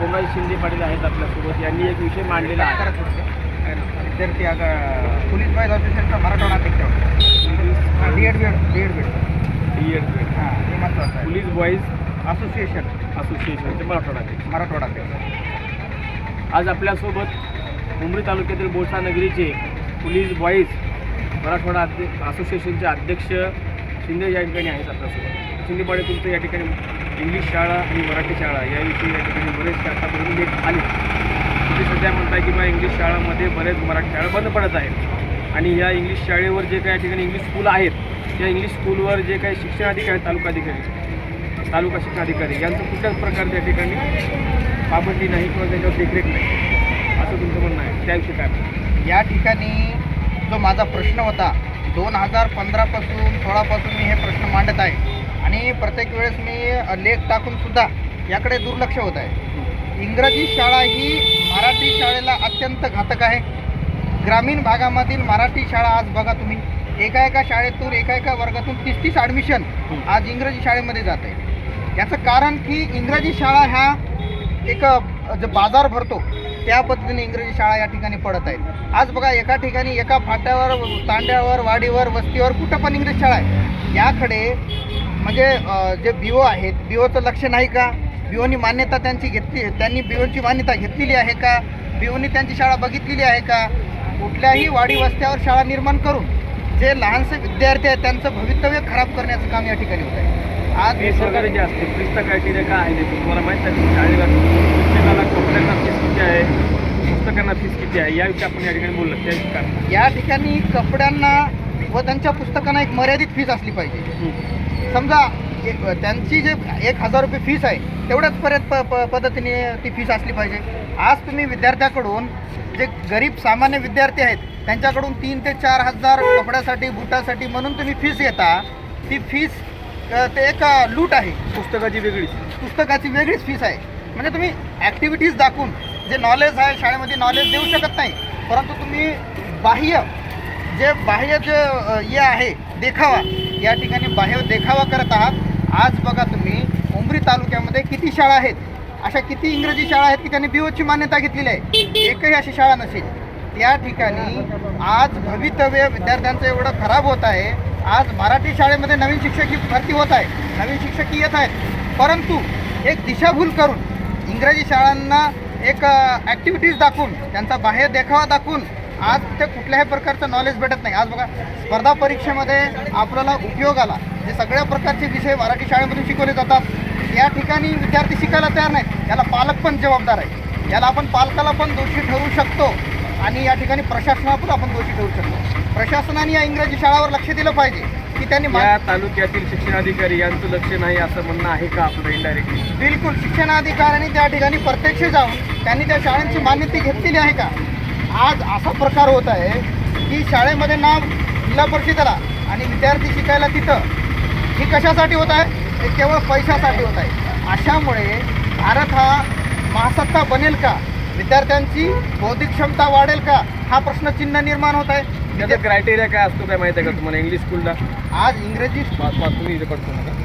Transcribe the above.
कोमराज शिंदे पाटील आहेत आपल्यासोबत. यांनी एक विषय मांडलेला आहे. विद्यार्थी आग पोलीस बॉयज ऑफिसरचा मराठवाडा अध्यक्ष B Ed B Ed B Ed B Ed D Ed हां हे महत्त्वाचं आहे. पोलीस बॉईज असोसिएशन असोसिएशनचे मराठवाडा अध्यक्ष. मराठवाडा अध्यक्ष. आज आपल्यासोबत उमरी तालुक्यातील बोरसा नगरीचे पोलीस बॉईज मराठवाडा अध्य असोसिएशनचे अध्यक्ष शिंदे या ठिकाणी आहेत आपल्यासोबत. शिंदे पाटील तुमचं या ठिकाणी इंग्लिश शाळा आणि मराठी शाळा याविषयी या ठिकाणी बरेच आतापर्यंत लेख आले. तुम्ही सध्या म्हणताय की बा इंग्लिश शाळामध्ये बरेच मराठी शाळा बंद पडत आहेत. आणि या इंग्लिश शाळेवर जे काही या ठिकाणी इंग्लिश स्कूल आहेत त्या इंग्लिश स्कूलवर जे काही शिक्षणाधिकारी तालुका तालुकाधिकारी तालुका शिक्षणाधिकारी यांचं कुठल्याच प्रकारच्या या ठिकाणी पाबंदी नाही किंवा त्याच्यावर देखरेख नाही. असं तुमचं म्हणणं आहे. त्याविषयी काय या ठिकाणी जो माझा प्रश्न होता दोन हजार पंधरापासून सोळापासून मी हे प्रश्न मांडत आहे. आणि प्रत्येक वेळेस मी लेख टाकून सुद्धा याकडे दुर्लक्ष होत आहे. इंग्रजी शाळा ही मराठी शाळेला अत्यंत घातक आहे. ग्रामीण भागामधील मराठी शाळा आज बघा तुम्ही एका एका शाळेतून एका एका वर्गातून तीस तीस ॲडमिशन आज इंग्रजी शाळेमध्ये जात आहे. याचं कारण की इंग्रजी शाळा ह्या एक जो बाजार भरतो त्या पद्धतीने इंग्रजी शाळा या ठिकाणी पडत आहेत. आज बघा एका ठिकाणी एका फाट्यावर तांड्यावर वाडीवर वस्तीवर कुठं पण इंग्रजी शाळा आहे. याकडे म्हणजे जे बी ओ आहेत बी ओचं लक्ष नाही का? बी ओनी मान्यता त्यांची घेतली त्यांनी बी ओची मान्यता घेतलेली आहे का? बी ओनी त्यांची शाळा बघितलेली आहे का? कुठल्याही वाडी वस्त्यावर शाळा निर्माण करून जे लहानसे विद्यार्थी आहेत त्यांचं भवितव्य खराब करण्याचं काम या ठिकाणी होत आहे. आज फीस वगैरे जे असते फीसचा क्रायटेरिया काय आहे तुम्हाला माहीत आहे शाळेला शिक्षकाला कपड्यांना फीस किती आहे? पुस्तकांना फीस किती आहे? याविषयी आपण या ठिकाणी बोललो. काय? म्हणणं? या ठिकाणी कपड्यांना व त्यांच्या पुस्तकांना एक मर्यादित फीस असली पाहिजे. समजा एक त्यांची जे एक हजार रुपये फीस आहे तेवढ्याच पर्यंत प प पद्धतीने ती फीस असली पाहिजे. आज तुम्ही विद्यार्थ्याकडून जे गरीब सामान्य विद्यार्थी आहेत त्यांच्याकडून तीन ते चार हजार कपड्यासाठी बुटासाठी म्हणून तुम्ही फीस घेता ती फीस ते एक लूट आहे. पुस्तकाची वेगळीच. पुस्तकाची वेगळीच फीस आहे. म्हणजे तुम्ही ॲक्टिव्हिटीज दाखवून जे नॉलेज आहे शाळेमध्ये नॉलेज देऊ शकत नाही परंतु तुम्ही बाह्य जे बाह्य जे हे आहे देखावा या ठिकाणी बाह्य देखावा करत आहात. आज बघा तुम्ही उमरी तालुक्यामध्ये किती शाळा आहेत? अशा किती इंग्रजी शाळा आहेत की त्यांनी बीओची मान्यता घेतलेली आहे? एकही अशी शाळा नसेल. त्या ठिकाणी आज भवितव्य विद्यार्थ्यांचं एवढं खराब होत आहे. आज मराठी शाळेमध्ये नवीन शिक्षक भरती होत आहे नवीन शिक्षक येत आहेत. परंतु एक दिशाभूल करून इंग्रजी शाळांना एक ॲक्टिव्हिटीज दाखवून त्यांचा बाह्य देखावा दाखवून आज ते कुठल्याही प्रकारचं नॉलेज भेटत नाही. आज बघा स्पर्धा परीक्षेमध्ये आपल्याला उपयोगाला जे सगळ्या प्रकारचे विषय मराठी शाळेमधून शिकवले जातात या ठिकाणी विद्यार्थी शिकायला तयार नाहीत. याला पालक पण जबाबदार आहे याला आपण पालकाला पण दोषी ठरवू शकतो आणि या ठिकाणी प्रशासनाला पण आपण दोषी ठरवू शकतो. प्रशासनाने या इंग्रजी शाळावर लक्ष दिलं पाहिजे की त्यांनी या तालुक्यातील शिक्षणाधिकारी यांचं लक्ष नाही असं म्हणणं आहे का आपलं इंडायरेक्टली बिलकुल. शिक्षणाधिकाऱ्यांनी त्या ठिकाणी प्रत्यक्ष जाऊन त्यांनी त्या शाळांची मान्यता घेतलेली आहे का? आज असा प्रकार होत आहे की शाळेमध्ये नाव जिल्हा परिषदेला आणि विद्यार्थी शिकायला तिथं. ही कशासाठी होत आहे? हे केवळ पैशासाठी होत आहे. अशामुळे भारत हा महासत्ता बनेल का? विद्यार्थ्यांची बौद्धिक क्षमता वाढेल का? हा प्रश्नचिन्ह निर्माण होत आहे. त्याचा क्रायटेरिया काय असतो काय माहिती आहे का तुम्हाला? इंग्लिश स्कूलला आज इंग्रजी तुम्ही पडतो नका